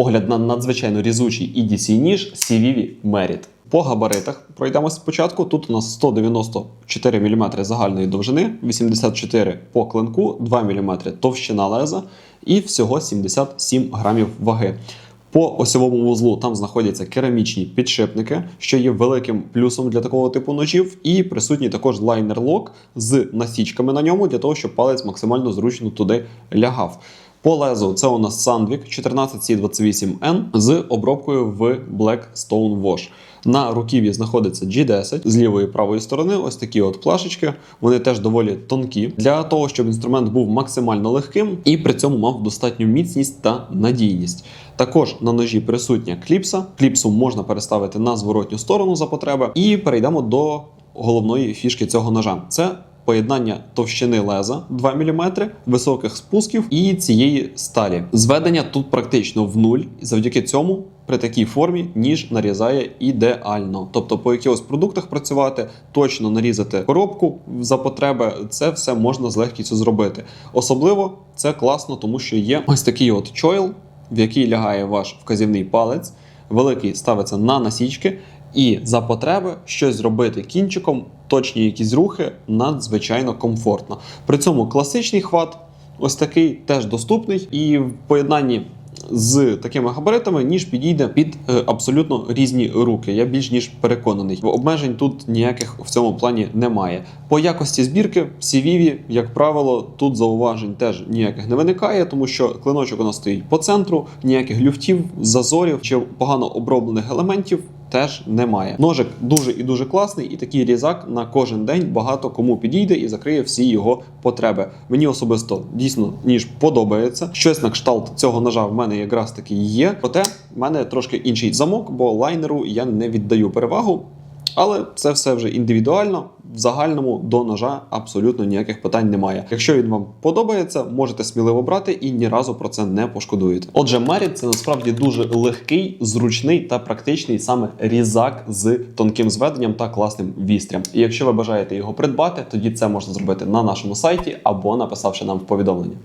Огляд на надзвичайно різучий EDC ніж CVV Merit. По габаритах пройдемось спочатку. Тут у нас 194 мм загальної довжини, 84 по клинку, 2 мм товщина леза і всього 77 грамів ваги. По осьовому вузлу там знаходяться керамічні підшипники, що є великим плюсом для такого типу ножів, і присутній також лайнер-лок з насічками на ньому для того, щоб палець максимально зручно туди лягав. По лезу це у нас Sandvik 14C28N з обробкою в Black Stone Wash. На руків'ї знаходиться G10 з лівої і правої сторони. Ось такі от плашечки. Вони теж доволі тонкі для того, щоб інструмент був максимально легким і при цьому мав достатню міцність та надійність. Також на ножі присутня кліпса. Кліпсу можна переставити на зворотню сторону за потреби. І перейдемо до головної фішки цього ножа. Це поєднання товщини леза 2 мм, високих спусків і цієї сталі. Зведення тут практично в нуль, і завдяки цьому при такій формі ніж нарізає ідеально. Тобто по якихось продуктах працювати, точно нарізати коробку за потреби, це все можна з легкістю зробити. Особливо це класно, тому що є ось такий от чойл, в який лягає ваш вказівний палець. Великий ставиться на насічки, і за потреби щось зробити кінчиком, точні якісь рухи надзвичайно комфортно. При цьому класичний хват, ось такий теж доступний, і в поєднанні з такими габаритами ніж підійде під е, абсолютно різні руки. Я більш ніж переконаний. Обмежень тут ніяких в цьому плані немає. По якості збірки в CVV, як правило, тут зауважень теж ніяких не виникає, тому що клиночок у нас стоїть по центру, ніяких люфтів, зазорів чи погано оброблених елементів. Теж немає. Ножик дуже і дуже класний, і такий різак на кожен день багато кому підійде і закриє всі його потреби. Мені особисто дійсно ніж подобається. Щось на кшталт цього ножа в мене якраз таки є. Проте в мене трошки інший замок, бо лайнеру я не віддаю перевагу. Але це все вже індивідуально. В загальному до ножа абсолютно ніяких питань немає. Якщо він вам подобається, можете сміливо брати і ні разу про це не пошкодуєте. Отже, Merit – це насправді дуже легкий, зручний та практичний саме різак з тонким зведенням та класним вістрям. І якщо ви бажаєте його придбати, тоді це можна зробити на нашому сайті або написавши нам в повідомлення.